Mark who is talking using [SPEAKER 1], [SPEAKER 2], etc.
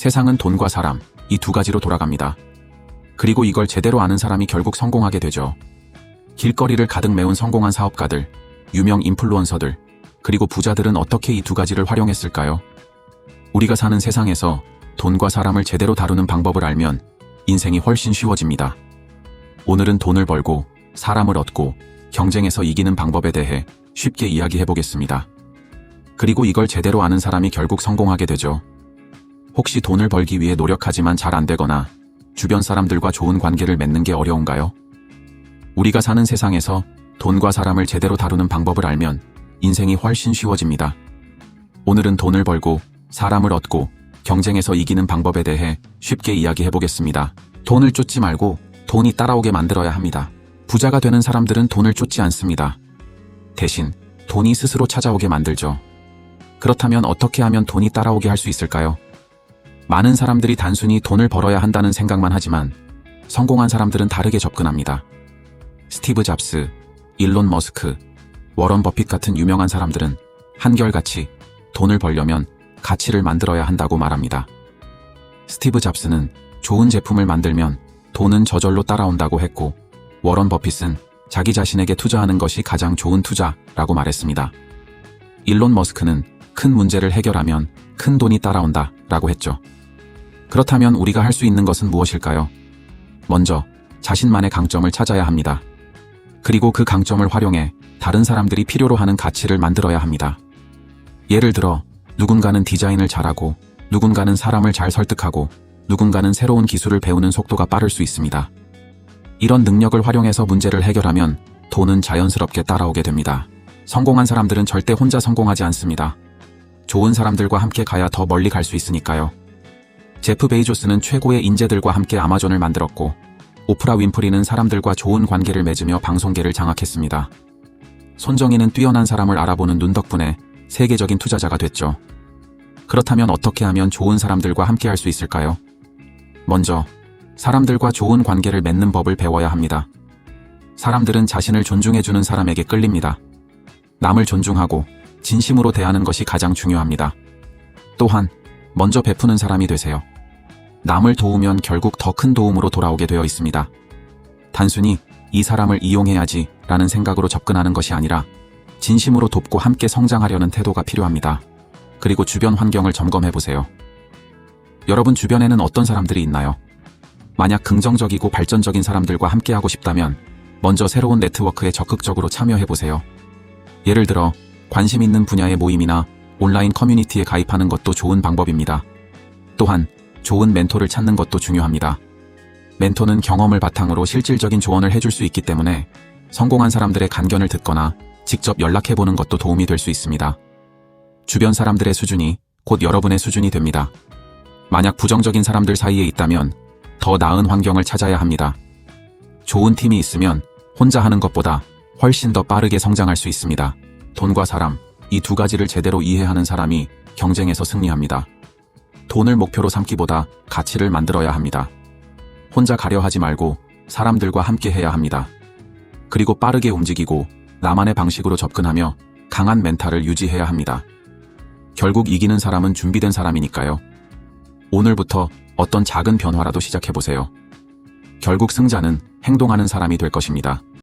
[SPEAKER 1] 세상은 돈과 사람, 이 두 가지로 돌아갑니다. 그리고 이걸 제대로 아는 사람이 결국 성공하게 되죠. 길거리를 가득 메운 성공한 사업가들, 유명 인플루언서들, 그리고 부자들은 어떻게 이 두 가지를 활용했을까요? 우리가 사는 세상에서 돈과 사람을 제대로 다루는 방법을 알면 인생이 훨씬 쉬워집니다. 오늘은 돈을 벌고 사람을 얻고 경쟁에서 이기는 방법에 대해 쉽게 이야기해 보겠습니다. 그리고 이걸 제대로 아는 사람이 결국 성공하게 되죠. 혹시 돈을 벌기 위해 노력하지만 잘 안 되거나 주변 사람들과 좋은 관계를 맺는 게 어려운가요? 우리가 사는 세상에서 돈과 사람을 제대로 다루는 방법을 알면 인생이 훨씬 쉬워집니다. 오늘은 돈을 벌고 사람을 얻고 경쟁에서 이기는 방법에 대해 쉽게 이야기해 보겠습니다. 돈을 쫓지 말고 돈이 따라오게 만들어야 합니다. 부자가 되는 사람들은 돈을 쫓지 않습니다. 대신 돈이 스스로 찾아오게 만들죠. 그렇다면 어떻게 하면 돈이 따라오게 할 수 있을까요? 많은 사람들이 단순히 돈을 벌어야 한다는 생각만 하지만 성공한 사람들은 다르게 접근합니다. 스티브 잡스, 일론 머스크, 워런 버핏 같은 유명한 사람들은 한결같이 돈을 벌려면 가치를 만들어야 한다고 말합니다. 스티브 잡스는 좋은 제품을 만들면 돈은 저절로 따라온다고 했고, 워런 버핏은 자기 자신에게 투자하는 것이 가장 좋은 투자라고 말했습니다. 일론 머스크는 큰 문제를 해결하면 큰 돈이 따라온다 라고 했죠. 그렇다면 우리가 할 수 있는 것은 무엇일까요? 먼저 자신만의 강점을 찾아야 합니다. 그리고 그 강점을 활용해 다른 사람들이 필요로 하는 가치를 만들어야 합니다. 예를 들어 누군가는 디자인을 잘하고 누군가는 사람을 잘 설득하고 누군가는 새로운 기술을 배우는 속도가 빠를 수 있습니다. 이런 능력을 활용해서 문제를 해결하면 돈은 자연스럽게 따라오게 됩니다. 성공한 사람들은 절대 혼자 성공하지 않습니다. 좋은 사람들과 함께 가야 더 멀리 갈 수 있으니까요. 제프 베이조스는 최고의 인재들과 함께 아마존을 만들었고, 오프라 윈프리는 사람들과 좋은 관계를 맺으며 방송계를 장악했습니다. 손정희는 뛰어난 사람을 알아보는 눈 덕분에 세계적인 투자자가 됐죠. 그렇다면 어떻게 하면 좋은 사람들과 함께 할 수 있을까요? 먼저, 사람들과 좋은 관계를 맺는 법을 배워야 합니다. 사람들은 자신을 존중해주는 사람에게 끌립니다. 남을 존중하고 진심으로 대하는 것이 가장 중요합니다. 또한, 먼저 베푸는 사람이 되세요. 남을 도우면 결국 더 큰 도움으로 돌아오게 되어 있습니다. 단순히 이 사람을 이용해야지 라는 생각으로 접근하는 것이 아니라 진심으로 돕고 함께 성장하려는 태도가 필요합니다. 그리고 주변 환경을 점검해 보세요. 여러분 주변에는 어떤 사람들이 있나요? 만약 긍정적이고 발전적인 사람들과 함께하고 싶다면 먼저 새로운 네트워크에 적극적으로 참여해 보세요. 예를 들어 관심 있는 분야의 모임이나 온라인 커뮤니티에 가입하는 것도 좋은 방법입니다. 또한 좋은 멘토를 찾는 것도 중요합니다. 멘토는 경험을 바탕으로 실질적인 조언을 해줄 수 있기 때문에 성공한 사람들의 간견을 듣거나 직접 연락해보는 것도 도움이 될 수 있습니다. 주변 사람들의 수준이 곧 여러분의 수준이 됩니다. 만약 부정적인 사람들 사이에 있다면 더 나은 환경을 찾아야 합니다. 좋은 팀이 있으면 혼자 하는 것보다 훨씬 더 빠르게 성장할 수 있습니다. 돈과 사람, 이 두 가지를 제대로 이해하는 사람이 경쟁에서 승리합니다. 돈을 목표로 삼기보다 가치를 만들어야 합니다. 혼자 가려 하지 말고 사람들과 함께 해야 합니다. 그리고 빠르게 움직이고 나만의 방식으로 접근하며 강한 멘탈을 유지해야 합니다. 결국 이기는 사람은 준비된 사람이니까요. 오늘부터 어떤 작은 변화라도 시작해보세요. 결국 승자는 행동하는 사람이 될 것입니다.